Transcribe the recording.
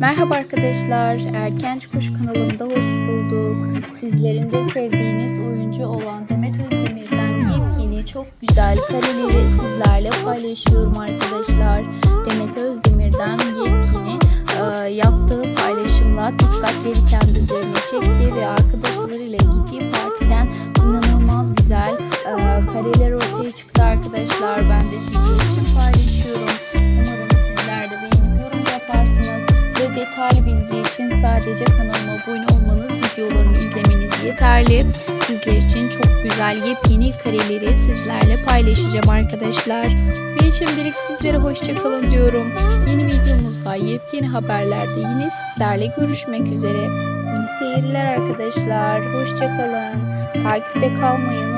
Merhaba arkadaşlar, Erkenç Kuş kanalımda hoş bulduk. Sizlerin de sevdiğiniz oyuncu olan Demet Özdemir'den yepyeni çok güzel kareleri sizlerle paylaşıyorum arkadaşlar. Demet Özdemir'den yepyeni e, yaptığı paylaşımla dikkatleri kendi üzerine çekti ve arkadaşlarıyla gittiği partiden inanılmaz güzel e, kareler ortaya çıktı arkadaşlar. Ben de sizler için paylaşıyorum. Detaylı bilgi için sadece kanalıma abone olmanız, videolarımı izlemeniz yeterli. Sizler için çok güzel yepyeni kareleri sizlerle paylaşacağım arkadaşlar. Ve şimdilik sizlere hoşçakalın diyorum. Yeni videomuzda yepyeni haberlerde yine sizlerle görüşmek üzere. İyi seyirler arkadaşlar. Hoşçakalın. Takipte kalmayı